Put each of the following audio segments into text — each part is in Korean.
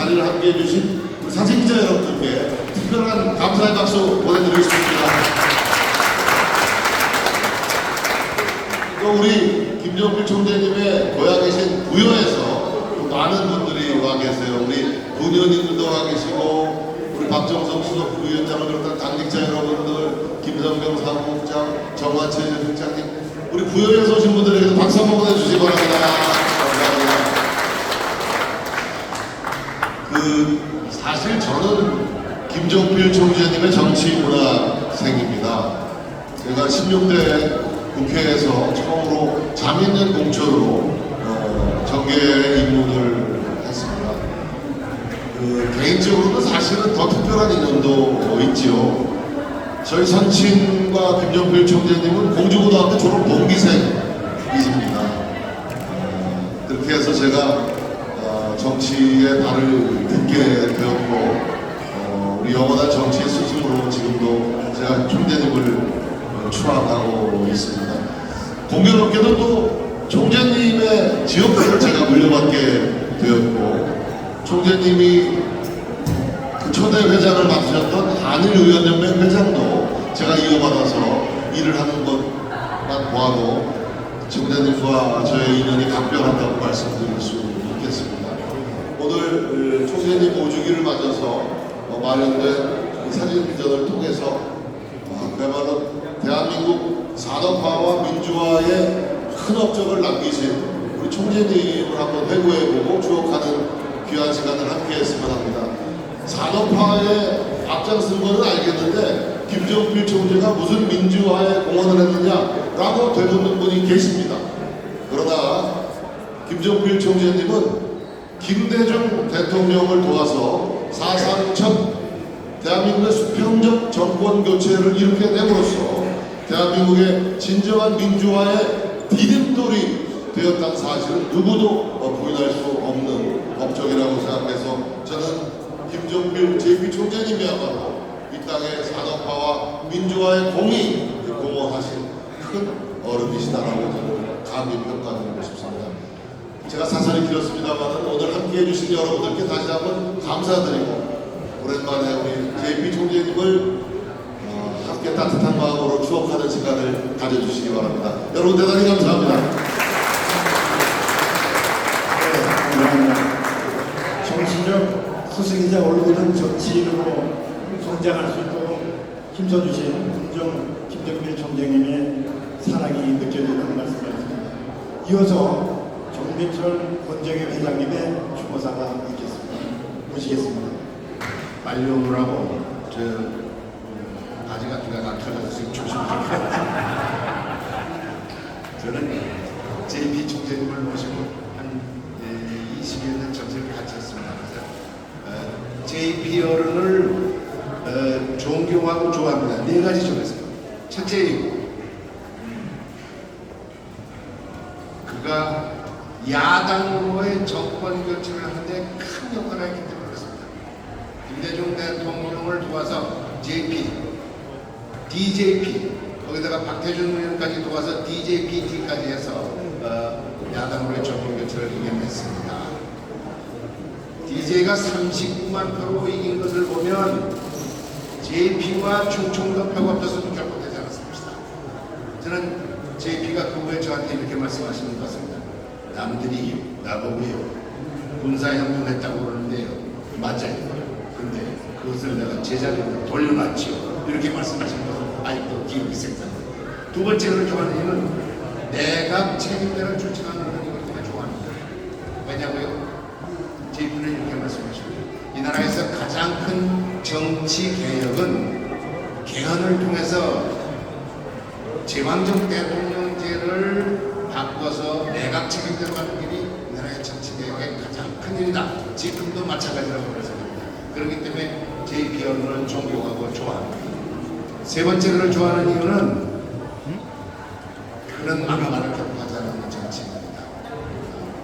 자리를 함께해 주신 우리 사진 기자 여러분들께 특별한 감사의 박수 보내드리겠습니다. 또 우리 김종필 총재님의 고향 계신 부여에서 또 많은 분들이 와 계세요. 우리 군의원님들도 와 계시고 우리 박정성 수석 부위원장을 비롯한 당직자 여러분들, 김성경 사무국장, 정화채 회장님, 우리 부여에서 오신 분들에게 박수 한번 보내주시기 바랍니다. 그 사실 저는 김종필 총재님의 정치 문화생입니다. 제가 16대 국회에서 처음으로 자민련 공천으로 어, 정계에 입문을 했습니다. 그 개인적으로는 사실은 더 특별한 인연도 있지요. 저희 선친과 김종필 총재님은 공주고등학교 졸업 동기생이십니다. 어, 그렇게 해서 제가 어, 정치에 발을 딛게 되었고 어, 우리 영원한 정치의 스승으로 지금도 제가 총재님을 어, 추앙하고 있습니다. 공교롭게도 또 총재님의 지역구를 제가 물려받게 되었고 총재님이 그 초대 회장을 맡으셨던 한일의원연맹 회장도 제가 이어받아서 일을 하는 것만 보아도 총재님과 저의 인연이 각별하다고 말씀드릴 수 있겠습니다. 오늘 그 총재님 5주기를 맞아서 어, 마련된 이 사진전을 통해서 아, 그야말로 대한민국 산업화와 민주화에 큰 업적을 남기신 우리 총재님을 한번 회고해보고 추억하는 귀한 시간을 함께 했으면 합니다. 산업화에 앞장선 거는 알겠는데 김정필 총재가 무슨 민주화에 공헌을 했느냐라고 되묻는 분이 계십니다. 그러나 김정필 총재님은 김대중 대통령을 도와서 사상 첫 대한민국의 수평적 정권 교체를 일으켜냄으로써 대한민국의 진정한 민주화의 디딤돌이 되었다는 사실은 누구도 어, 부인할 수 없는 업적이라고 생각해서 저는 김정필 JP 총재님이야말로 이 땅의 산업화와 민주화의 공이 공헌하신 큰 어른이시다라고 저는 감히 평가드리고 싶습니다. 제가 사설이 길었습니다만 오늘 함께 해 주신 여러분들께 다시 한번 감사드리고 오랜만에 우리 JP 총재님을 어, 함께 따뜻한 마음으로 추억하는 시간을 가져주시기 바랍니다. 여러분 대단히 감사합니다. 정신적 스승이자 올바른 정치인으로 성장할 수 있도록 힘써주신 김정, 김정필 총장님의 사랑이 느껴지는 말씀이었습니다. 이어서 정대철 권정회 회장님의 추모사가 있겠습니다. 모시겠습니다. 빨리 오라고 저 음, 바지 같은 거가 터져서 지금 조심할게요. 저는 JP 총재님을 모시고 한 20여 년 정치를 같이 했습니다. 그래서 어, JP 어른을 어, 존경하고 좋아합니다. 네 가지 중에서 첫째 그가 야당으로의 정권 교체를 하는데 큰 역할을 했기 때문에 그렇습니다. 김대중 대통령을 도와서 JP, DJP, 거기다가 박태준 의원까지 도와서 DJPT까지 해서 어, 야당으로의 정권 교체를 이겨냈습니다. DJ가 39만 표로 이긴 것을 보면 JP와 충청도 표가 없어서도 결코 되지 않았을 것이다. 저는 JP가 그 후에 저한테 이렇게 말씀하시는 것 같습니다. 남들이 나보고요. 군사혁명했다고 그러는데요. 맞아요. 근데 그것을 내가 제자리로 돌려놨지요. 이렇게 말씀하신 것을 아직도 기억이 생생합니다. 두 번째로 좋아하는 이유는 내각 책임자를 추천하는 것을 정말 좋아합니다. 왜냐고요? JP는 이렇게 말씀하십니다. 이 나라에서 가장 큰 정치 개혁은 개헌을 통해서 제왕적 대통령제를 바꿔서 내각 가는 길이 이 나라의 정치 개혁의 가장 큰 일이다. 지금도 마찬가지라고 생각합니다. 그렇기 때문에 JP 언론을 존경하고 좋아합니다. 세 번째로 좋아하는 이유는 그런 막말을 격하지 않는 정치입니다.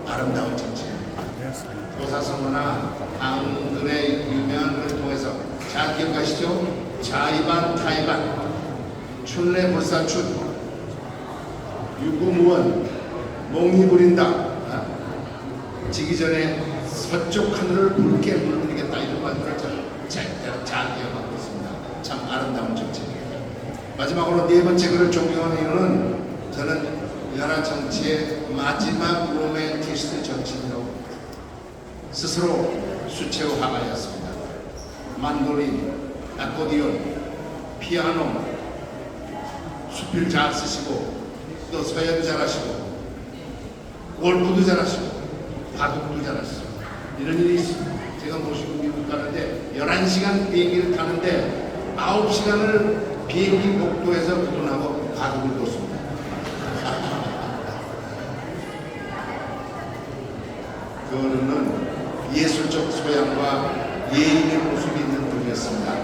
아름다운 정치입니다. 교사선거나 당근의 유명을 통해서 잘 기억하시죠? 자의반 타의반 춘례불사춘 유구무원 몽리부린다 아, 지기 전에 서쪽 하늘을 붉게 물들이겠다 이런 말들을 잘, 잘, 잘 기억하고 있습니다. 참 아름다운 정책이에요. 마지막으로 네 번째 그를 존경하는 이유는 저는 우리나라 정치의 마지막 로맨티스트 정치인이라고. 스스로 수채화 화가였습니다. 만도린, 아코디온, 피아노, 수필 잘 쓰시고 또 서연 잘하시고 월구도 잘하시고 바둑도 잘하시고 이런 일이 있습니다. 제가 모시고 미국 가는데 11시간 비행기를 타는데 9시간을 비행기 복도에서 그분하고 바둑을 뒀습니다. 그거는 예술적 소양과 예의의 모습이 있는 분이었습니다.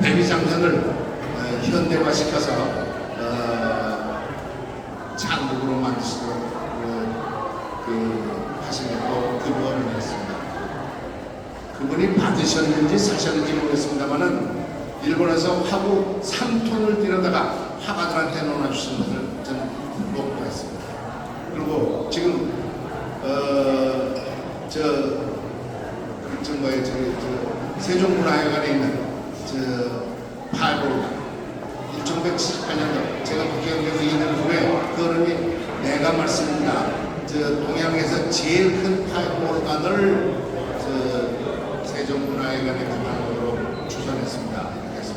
백이장전을 어, 현대화시켜서 어, 장국으로 만드시도록 그, 그 하신 것도 그분을 했습니다. 그분이 받으셨는지 사셨는지 모르겠습니다만은 일본에서 화구 3톤을 들여다가 화가들한테 나눠주신 것을 저는 목도했습니다. 그리고 지금 어저 저 뭐예요 저기 저 세종문화회관에 있는 저 파이볼 1978년도 제가 국회의원 2년 후에 그 어른이 내가 말씀입니다. 저 동양에서 제일 큰 파이볼관을 저 세종문화회관에 추천했습니다. 이렇게 해서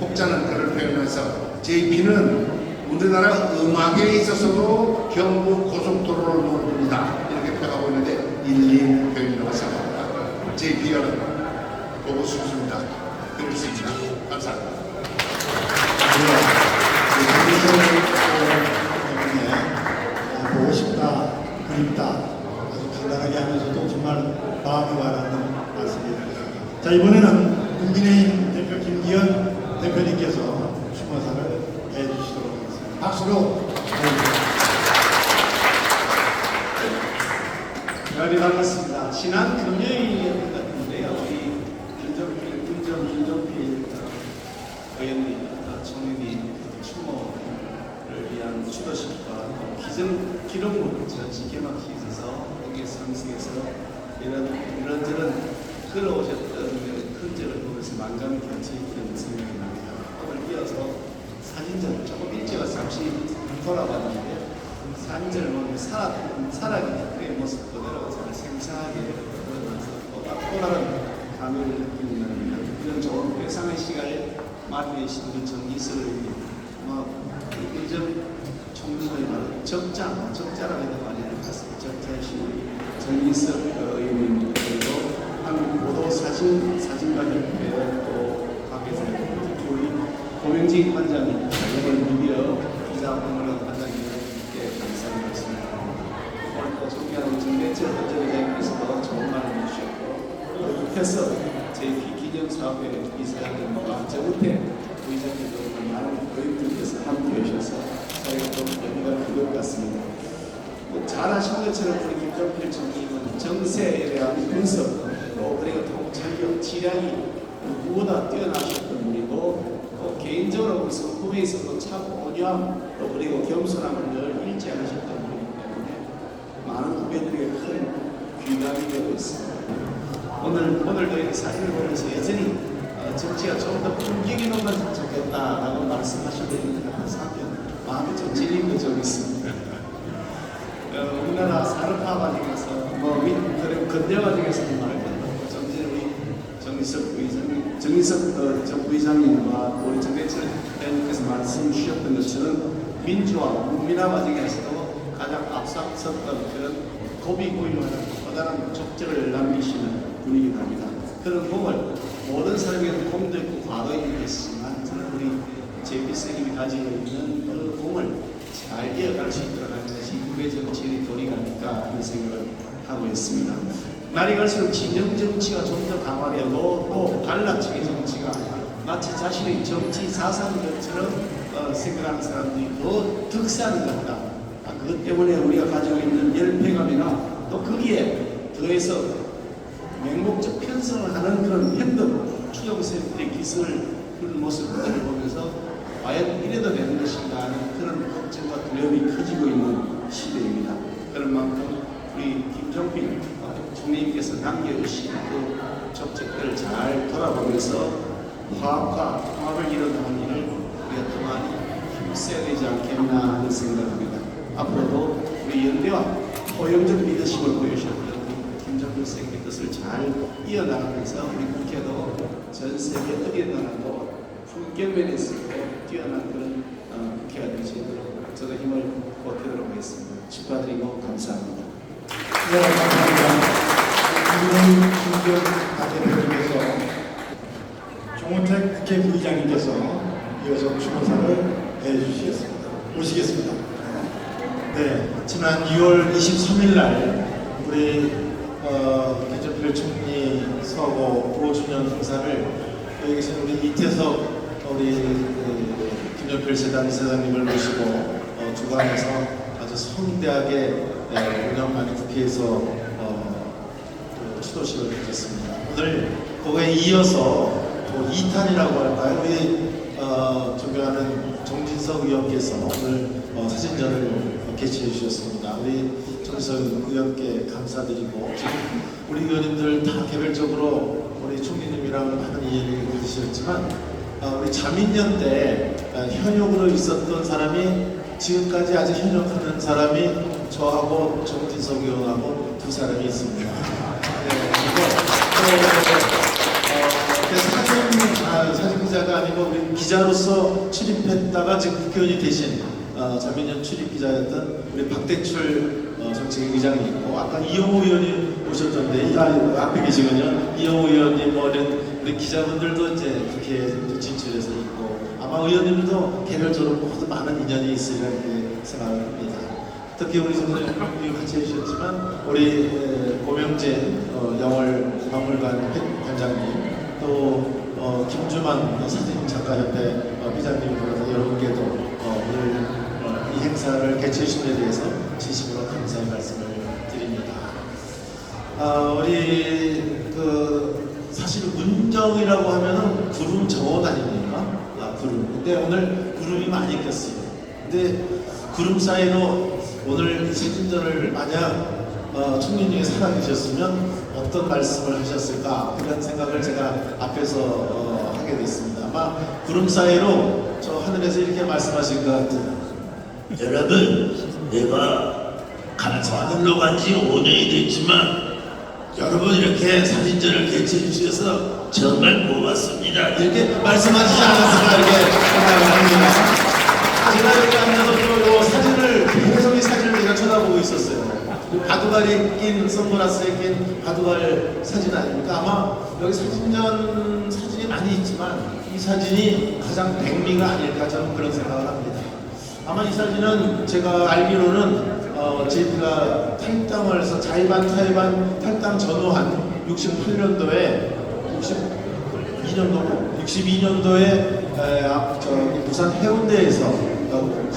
혹자는 그를 표현해서 JP는 우리나라 음악에 있어서도 경부 고속도로를 모릅니다. 이렇게 표현하고 있는데 일리 표현이라고 생각합니다. JP가 보고 싶습니다. 그렇습니다. 감사합니다. 어, 보고 싶다, 그립다, 아주 간단하게 하면서도 정말 마음이 와닿는 말씀입니다. 자 이번에는 국민의힘 대표 김기현 대표님께서 추모사를 해주시도록 하겠습니다. 박수로 여러분 반갑습니다. 지난 금요일이었던 것 같은데요. 우리 김정필, 김정, 김정필 어, 의원님, 어, 총리님 추모를 위한 추도식과 또 기정, 기록물 전시 개막식에 있어서 여기 상승에서 이런, 이런저런 걸어오셨던 그 흔적을 보면서 만감이 겹쳐있던 생각이 납니다. 오늘 이어서 사진전 조금 일찍 와서 잠시 돌아봤는데 사진전을 보면 살아, 살아있는 그의 모습 그대로 잘 생생하게 보여서 또 다른 감회를 느끼는 날입니다. 이런 좋은 회상의 시간을 마련해주신 우리 정기석을 뭐 일점 총리의 말은 적자, 적자라고 해도 많이 할것 같습니다. 적자이신 우리 정기석 의원님 그리고 한국보도 사진 사진가 협회 또 특히 우리 고명진 관장님, 이번 미디어 기자공헌 관장님께 감사의 말씀을 오늘 또 존경하는 정대철 헌정회장님께서도 좋은 말을 해주셨고 또 옆에서 JP 기념사업회 이사장님과 정우태 부의장님도 많은 교육들께서 함께 해주셔서 저희가 좀 의미가 큰것 같습니다. 뭐 잘하신 것처럼 우리 김정필 총리는 정세에 대한 분석 또 그리고 통 찰력 지량이 누구보다 뛰어나셨던 분이고 또 개인적으로 우리 성품에 있어서 참 온유함 또 그리고 겸손함을 늘 잃지 않으셨던 분이기 때문에 많은 후배들에게 큰 귀감이 되고 있습니다. 오늘 오늘도 이 사진을 보면서 여전히 어, 정치가 좀 더 풍경 있는 좋겠다라고 분들 같아서 한편 마음이 좀 찔린 좀 있습니다. 어, 우리나라 산업화 과정에서 뭐 미, 그리고 근대 과정에서도 말했던 정진 우리 정의석 부의장님, 정의석 어, 전 부의장님과 우리 정대철 대표님께서 말씀 주셨던 것처럼 민주화, 국민화 과정에서도 가장 앞섰던 그런 고비고유하는 커다란 족적을 남기시는 분이긴 합니다. 그런 공을 모든 사람에게 공도 있고 과도 있겠지만 저는 우리 제비 선생님이 가지고 있는 그 공을 잘 이어갈 수 있도록 하는 것이 국외 정치의 도리가 아닐까 하는 생각을 하고 있습니다. 날이 갈수록 진영 정치가 좀 더 강화되고 또 갈라치기 정치가 마치 자신의 정치 사상들처럼 어, 생각하는 사람들이 더것 같다. 아, 그것 때문에 우리가 가지고 있는 열패감이나 또 거기에 더해서 맹목적 편성을 하는 그런 행동, 추정세들의 기승을 그런 모습들을 보면서 과연 이래도 되는 것인가 하는 그런 걱정과 두려움이 커지고 있는 시대입니다. 그런 만큼 우리 김정필 어, 총리님께서 남겨주신 그 정책들을 잘 돌아보면서 화합과 통합을 이루는 일을 우리가 더 많이 힘써야 되지 않겠나 하는 생각입니다. 앞으로도 우리 연대와 포용적 리더십을 보여주셨던 김정필 선생님의 뜻을 잘 이어나가면서 우리 국회도 전 세계 어디에 나라도 품격면에서 뛰어난 그런 어, 국회가 될 수 있도록 저도 힘을 보태도록 하겠습니다. 축하드리고 감사합니다. 네, 감사합니다. 김기현 김기현 대표님께서 종호택 국회부의장님께서 이어서 추모사를 해주시겠습니다. 오시겠습니다. 네, 지난 2월 23일 날 우리 어, 김정필 총리 서거 5주년 행사를 여기 계신 우리 이태석 우리 그, 김정필 재단 이사장님을 모시고 어, 주관해서 아주 성대하게 예, 운영하는 국회에서 어, 그 추도식을 가졌습니다. 오늘 그거에 이어서 또 2탄이라고 할까요? 우리 어, 존경하는 정진석 의원께서 오늘 어, 사진전을 어, 개최해 주셨습니다. 우리 정진석 의원께 감사드리고 지금 우리 의원님들 다 개별적으로 우리 총리님이랑 많은 이야기를 해주셨지만 어, 우리 자민련 때 어, 현역으로 있었던 사람이 지금까지 아직 현역하는 사람이 저하고 정진석 의원하고 두 사람이 있습니다. 네, 어, 그 사진, 아, 사진 기자가 아니고 우리 기자로서 출입했다가 지금 국회의원이 되신 어, 자민련 출입 기자였던 우리 박대출 어, 정책위 의장이 있고 아까 이영호 의원이 오셨던데 이- 아, 앞에 계시군요. 이영호 의원님 뭐 이런 우리 기자분들도 이제 국회에 진출해서 있고 아마 의원님도 개별적으로 모두 많은 인연이 있으리라 이렇게 생각을 합니다. 특히 우리 선생님 같이 해주셨지만 우리 에, 고명재 어, 영월 박물관 회장님 또 어, 김주만 사진 작가협회 어, 회장님 그래서 여러분께도 어, 오늘 어, 이 행사를 개최해 주신 데 대해서 진심으로 감사의 말씀을 드립니다. 아, 우리 그 사실 운정이라고 하면은 구름 정원 아닙니까? 아, 구름. 근데 오늘 구름이 많이 꼈어요. 근데 구름 사이로 오늘 이 사진전을 만약 어, 총리님이 살아계셨으면 어떤 말씀을 하셨을까 이런 생각을 제가 앞에서 어, 하게 됐습니다. 아마 구름 사이로 저 하늘에서 이렇게 말씀하신 것 같아요. 여러분, 내가 가서 하늘로 간지 5년이 됐지만 여러분 이렇게 사진전을 개최해 주셔서 정말 고맙습니다. 이렇게 말씀하시지 않았을까 이렇게 생각을 합니다. 제가 이렇게 하면서 있었어요. 바둑알이 낀 선글라스에 낀 바둑알 사진 아닙니까? 아마 여기 사진전 사진이 많이 있지만 이 사진이 가장 백미가 아닐까 저는 그런 생각을 합니다. 아마 이 사진은 제가 알기로는 어, JP가 탈당을 해서 자의반 타의반 탈당 전후한 68년도에 62년도 62년도에 에, 앞, 저기 부산 해운대에서 어,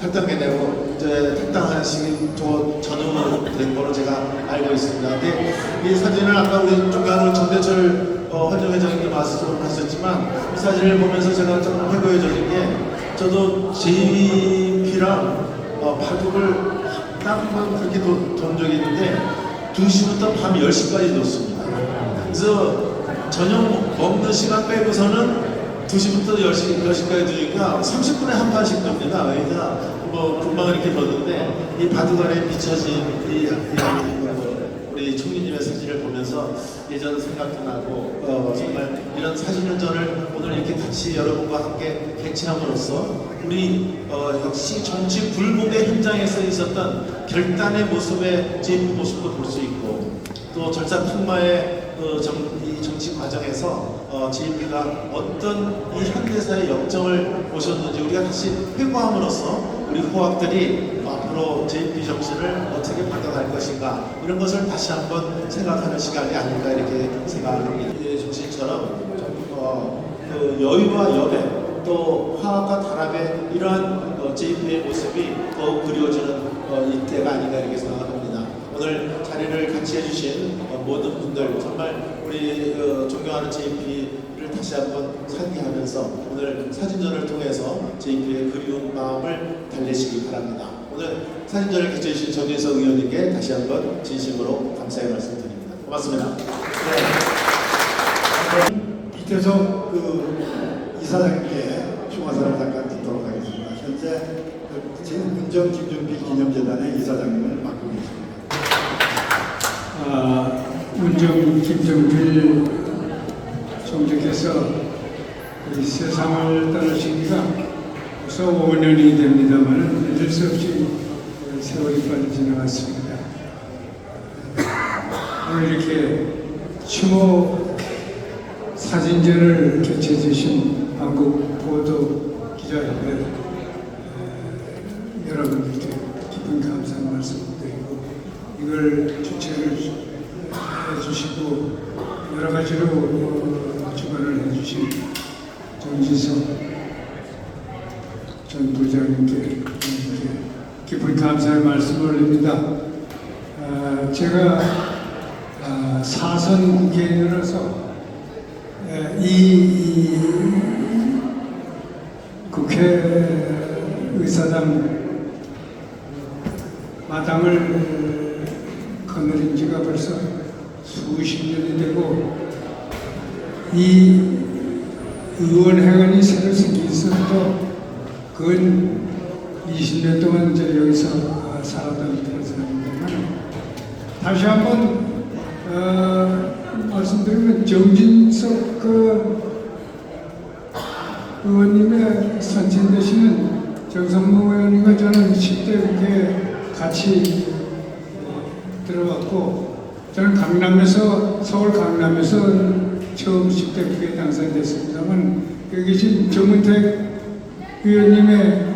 탈당해 내고 이제 탈당하시기 저 전후된 거로 제가 알고 있습니다. 근데 이 사진을 아까 우리 중간으로 정대철 어, 헌정회장님도 말씀하셨지만 이 사진을 보면서 제가 좀 회고해져진 게 저도 JP랑 어, 바둑을 딱만 그렇게 도- 돈 적이 있는데 2시부터 밤 10시까지 뒀습니다. 그래서 저녁 먹는 시간 빼고서는 2시부터 10시, 10시까지 두니까 30분에 한 판씩 됩니다. 그러니까 뭐 금방 이렇게 뒀는데 이 바둑알에 비춰진 이, 이, 이 우리 총리님의 사진을 보면서 예전 생각도 나고 어, 정말 이런 사진전을 오늘 이렇게 같이 여러분과 함께 개최함으로써 우리 어, 역시 정치 굴복의 현장에서 있었던 결단의 모습의 제 모습도 볼 수 있고 또 절사 풍마의 그 정, 이 정치 과정에서 어, JP가 어떤 이 현대사의 역정을 보셨는지 우리가 다시 회고함으로써 우리 후학들이 앞으로 JP 정신을 어떻게 바꿔갈 것인가 이런 것을 다시 한번 생각하는 시간이 아닐까 이렇게 생각을 합니다. 이 정신처럼 어, 그 여유와 여배 또 화합과 단합의 이러한 어, JP의 모습이 더욱 그리워지는 어, 이때가 아닌가 이렇게 생각합니다. 오늘 자리를 같이 해주신 어, 모든 분들 정말 우리 어, 존경하는 JP를 다시 한번 상기하면서 오늘 사진전을 통해서 JP의 그리운 마음을 달래시기 바랍니다. 오늘 사진전을 개최해 주신 전유석 의원님께 다시 한번 진심으로 감사의 말씀 드립니다. 고맙습니다. 이태석 그 이사장님께 충화사를 잠깐 듣도록 하겠습니다. 현재 그 진문정 김종필 기념재단의 이사장님을 맡고 계십니다. 아, 문정 김정필 총재께서 이 세상을 떠나시기가 벌써 5년이 됩니다만 어쩔 수 없이 세월이 빨리 지나갔습니다. 오늘 이렇게 추모 사진전을 개최해 주신 한국 보도 기자협회 에, 여러분들께 깊은 감사의 말씀 드리고 이걸 주최를 해 주시고 여러 가지로 어, 주관을 해주신 정지석 전 부장님께 깊은 감사의 말씀을 올립니다. 아, 제가 아, 사선 국회의원으로서 에, 이, 이 국회 의사당 마당을 거느린 지가 벌써 수십 년이 되고 이 의원회관이 새로 생기서도 그건 20년 동안 이제 여기서 어, 살았던 그런 사람입니다만 다시 한번 어, 말씀드리면 정진석 그 의원님의 선친되시는 정성무 의원님과 저는 10대 국회에 같이 들어갔고 저는 강남에서 서울 강남에서 처음 10대 국회에 당선됐습니다만 여기 계신 정은택 의원님의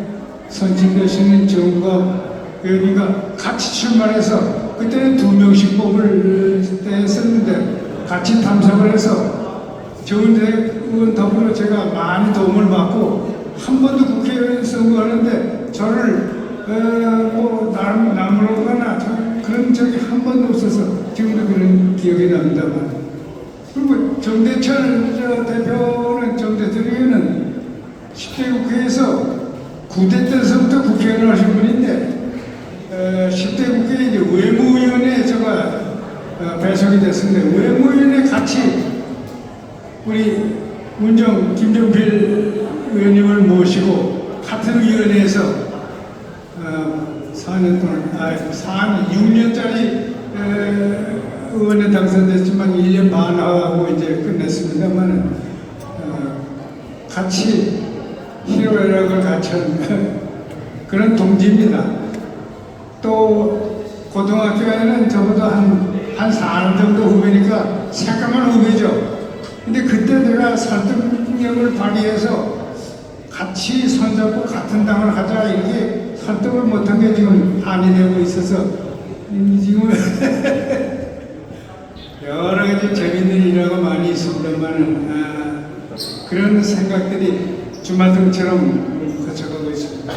선친되시는 정과 의원이가 같이 출마해서 그때는 두 명씩 뽑을 때 했었는데 같이 탐색을 해서 정은택 의원 덕분에 제가 많이 도움을 받고 한 번도 국회의원 선거하는데 저를 어, 뭐 남, 남으로 가나 저- 그런 적이 한 번도 없어서 지금도 그런 기억이 납니다만 그리고 정대철 저 대표는 정대철 의원은 10대 국회에서 9대 때서부터 국회의원을 하신 분인데 어, 10대 국회에 외무위원회에 제가 어, 배석이 됐었는데 외무위원회 같이 우리 문정 김정필 의원님을 모시고 같은 위원회에서 어, 4년 동안, 아, 4년, 6년짜리 의원에 당선됐지만 1년 반 하고 이제 끝냈습니다만 어, 같이 희로애락을 한 그런 동지입니다. 또 고등학교에는 저보다 한, 한 4년 정도 후배니까 새까만 후배죠. 근데 그때 내가 설득력을 발휘해서 같이 손잡고 같은 당을 하자 이렇게 설득을 못한 게 지금 한이 되고 있어서 음, 지금 여러 가지 재밌는 일화가 많이 있습니다만 아, 그런 생각들이 주마등처럼 거쳐가고 있습니다.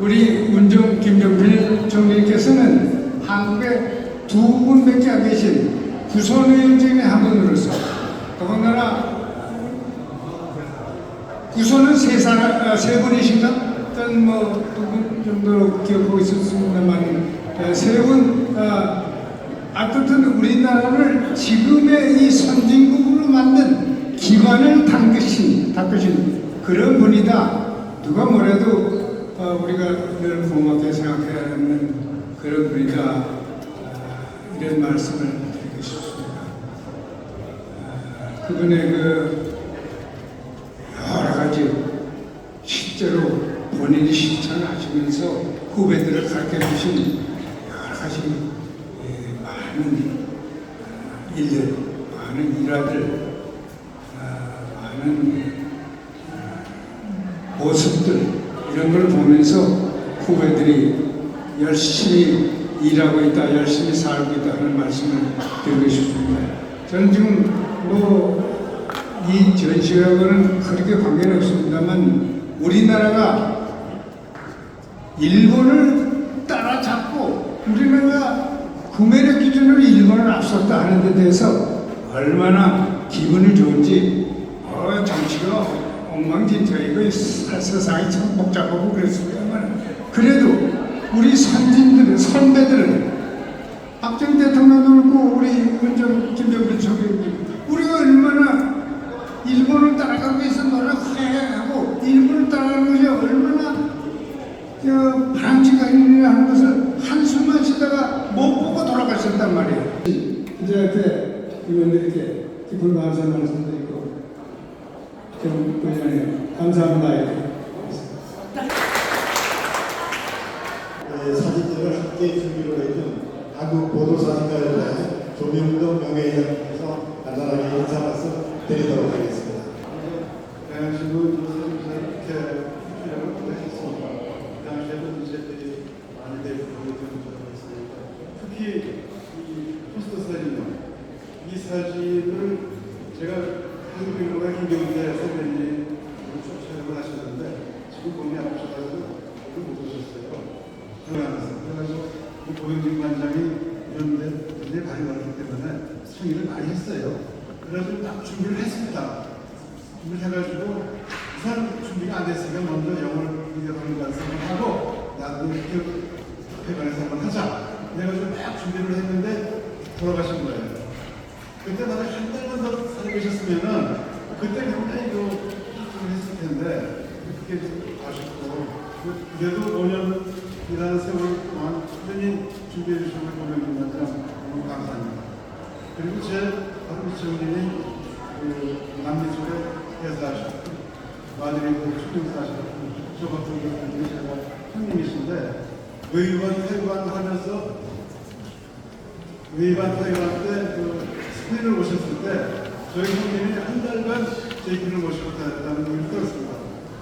우리 문정 김정필 총리께서는 한국에 두 분밖에 안 계신 구선의원 중에 한 분으로서 더군다나 구선은 세 사람, 아, 세 분이신가? 일단 뭐두분 정도 기억하고 있었습니다만 아, 세분 아, 어쨌든 우리나라를 지금의 이 선진국으로 만든 기관을 닦으신, 닦으신 그런 분이다. 누가 뭐래도 어, 우리가 늘 고맙게 생각해야 하는 그런 분이다. 아, 이런 말씀을 드리고 싶습니다. 아, 그분의 그 여러 가지 실제로 본인이 실천하시면서 후배들을 가르쳐 주신 여러 가지 예, 많은 아, 일들, 많은 일화들, 아, 많은 아, 모습들 이런 걸 보면서 후배들이 열심히 일하고 있다, 열심히 살고 있다 하는 말씀을 드리고 싶습니다. 저는 지금 뭐 이 전시하고는 그렇게 관계는 없습니다만 우리나라가 일본을 따라잡고 우리나라가 구매력 기준으로 일본을 앞섰다 하는 데 대해서 얼마나 기분이 좋은지 어, 정치가 엉망진창이고 세상이 참 복잡하고 그렇습니다만 그래도 우리 선진들, 선배들, 박정희 대통령도 그렇고 우리 은정 김병준 총리님, 우리가 얼마나 일본을 따라가기 위해서 노력하고 일본을 따라가는 것이 얼마나 일이라 하는 것을 한숨만 쉬다가 못 보고 돌아가셨단 말이에요. 이제 그 의원들께 깊은 감사 말씀드리고 좀 의원님 감사합니다. 이렇게. 네, 사진전을 함께 준비로 해준 한국 보도사진가협회 조명동 명예회장님께서 간단하게 인사 말씀 드리도록 하겠습니다. 안녕하시고 이렇게 필요를 보내셨습니다. 그 당시에도 문제들이 많이 되고 있으니까 특히 이 포스터 사진은 이 사진을 제가 한국인과 김경재 선배님 쭉 촬영을 하셨는데 지금 몸이 아프셔가지고 오늘 못 오셨어요. 그러면서 그래가지고 이 고영진 관장이 이런 데 굉장히 많이 왔기 때문에 상의를 많이 했어요. 그래가지고 딱 준비를 했습니다. 준비를 해가지고 우선 준비가 안 됐으니까 먼저 영어를 이겨보는 연습을 하고 나도 이렇게 회관에서 한번 하자. 그래가지고 막 준비를 했는데 돌아가신 거예요. 그때 만약 한 달만 더 살아계셨으면은 그때 굉장히 그 일을 했을 좀 아쉽고 그래도 5년 이라는 세월 동안 꾸준히 준비해 주신 걸 보면 너무 감사합니다. 그리고 제 바로 부처님이 그 남미 쪽에 회사하셨고 마드리드 출근사하셨고 저 같은 경우는 제가 형님이신데 의관 회관 하면서 의관 회관 때그 스페인을 오셨을 때 저희 형님이 한 달간 JP를 모시고 다녔다는 얘기를 들었습니다.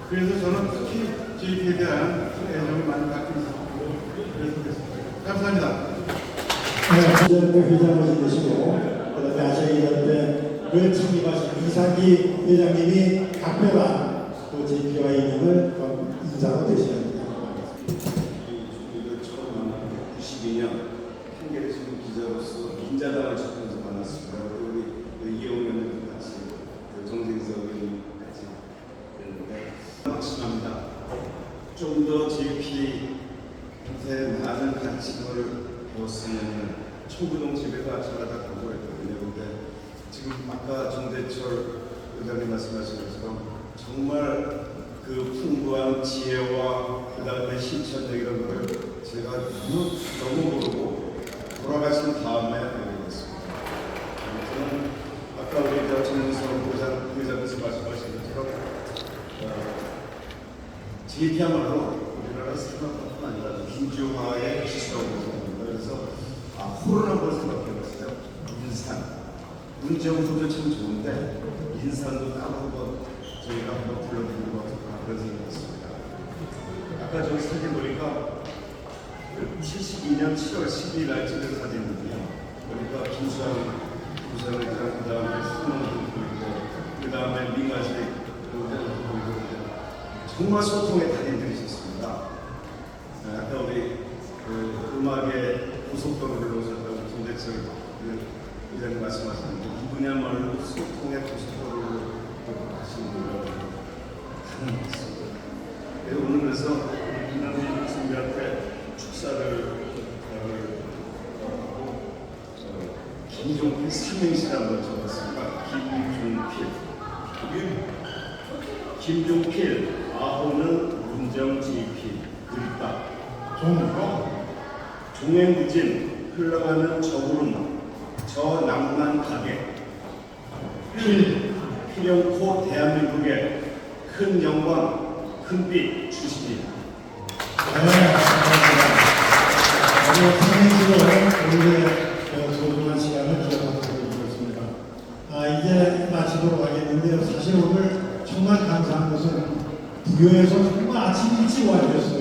그래서 저는 특히 JP에 대한 애정을 많이 갖고 있었고 그래서 그랬습니다. 감사합니다. 네, 이전대 회장을 지내시고 그다음에 아시아이전대 창립하신 이상기 회장님이 각별한 또 JP와 인연을 인사로 되시는 우리가 처음 만난 92년 한겨레 신문 기자로서 민자당을 찾으면서 만났습니다. 그리고 우리 이영훈 의원님 같이 그 정진석 의원님 같이 했는데 확신합니다. 좀 더 JP한테 많은 가르침을 배웠으면 초구동 집에도 아침마다 가고 했거든요. 근데 지금 아까 정대철 의장님 말씀하신 것처럼 정말 그 풍부한 지혜와 그 다음에 실천력 이런 거를 제가 너무, 너무 모르고 돌아가신 다음에 알게 됐습니다. 저는 아까 우리 의장, 의장께서 말씀하신 것처럼 어, JP야말로 우리나라 생각뿐만 아니라 민주화의. 그래서 아, 호를 한번 생각해봤어요. 인산. 문정부도 참 좋은데 인산도 따로 한번 저희가 한번 불러드리는 것 같은 그런 생각이 었습니다. 아까 저 사진 보니까 72년 7월 12일 날 찍은 사진인데요. 보니까 김수환 부산의장, 그 다음에 수능도 보이고, 그 다음에 민가시 의장도 보이고, 정말 소통의 달인들이 있었습니다. 네, 아까 우리 그 음악의 고속도로를 김대철 그 의장님 말씀하셨는데 이분야말로 소통의 고속도로를 하시는 분이라고 하는 것 같습니다. 네, 오늘 그래서 김남진 선배한테 축사를 하고 어, 김종필 삼행시를 한번 적었습니다. 김종필. 김종필 아호는 문정지필 그립다. 종로 종횡무진 흘러가는 저구름 저 낭만 가게 필 필연코 대한민국의 큰 영광 큰빛 주시리. 오늘 상행시로 오늘의 소중한 시간을 기억하도록 하겠습니다. 아, 이제 마치도록 하겠는데요. 사실 오늘 정말 감사한 것은 부교에서 정말 아침 일찍 와주셨어요.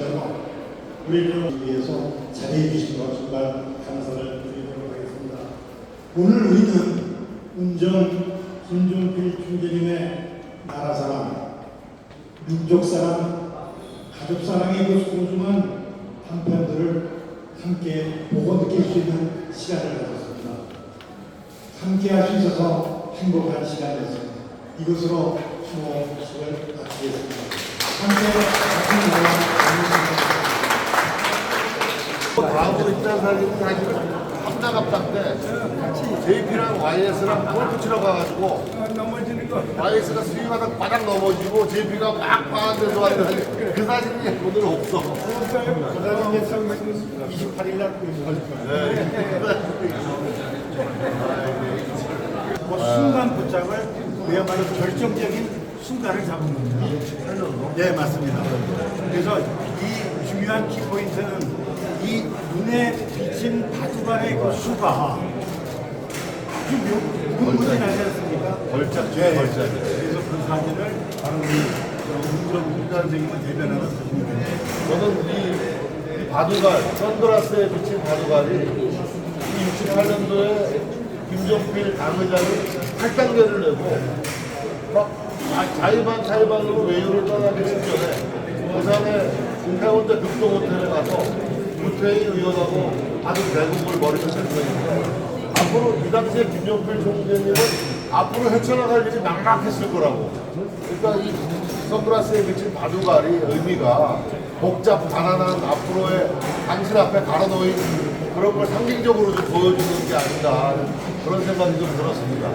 우리를 위해서 자리해 주신 것 정말 감사를 드리도록 하겠습니다. 오늘 우리는 운정 김종필 총재님의 나라 사랑, 민족 사랑, 가족 사랑의 그 소중한 한편들을 함께 보고 느낄 수 있는 시간을 가졌습니다. 함께 할 수 있어서 행복한 시간이었습니다. 이것으로 수고식을 마치겠습니다. 함께 같은 나라 다음으로 입단 사진은 사실은 깜짝깜짝인데 JP랑 YS랑 골프 치러 가가지고 넘어지는 거. YS가 스윙하다 바닥 넘어지고 JP가 막 빠한데서 왔는데 그 사진이 오늘 없어. 그 사진에 28일 날. 뭐 순간 붙잡을 그야말로 결정적인 순간을 잡은 겁니다. 네, 맞습니다. 그래서 이 중요한 키포인트는 이 눈에 비친 바둑알의 그 수가 눈물이 나지 않습니까? 걸작, 네. 걸작. 그래서 그 사진을 바로 우리 국가적인 대변하는 사진입니다. 저는 이, 이 바둑알, 선글라스에 비친 바둑알이 68년도에 김종필 당의장이 8단계를 내고 막 자- 자의반 타의반으로 외유를 떠나기 직전에 부산의 해운대 극동호텔에 가서 구태희 의원하고 바둑 대국을 머리를 설정했는데 앞으로 이 당시에 김종필 총재님은 앞으로 헤쳐나갈 일이 막막했을 거라고 그러니까 이 선글라스에 비친 바둑알이 의미가 복잡 가난한 앞으로의 당신 앞에 갈아놓인 그런 걸 상징적으로 좀 보여주는 게 아닌가 그런 생각이 좀 들었습니다.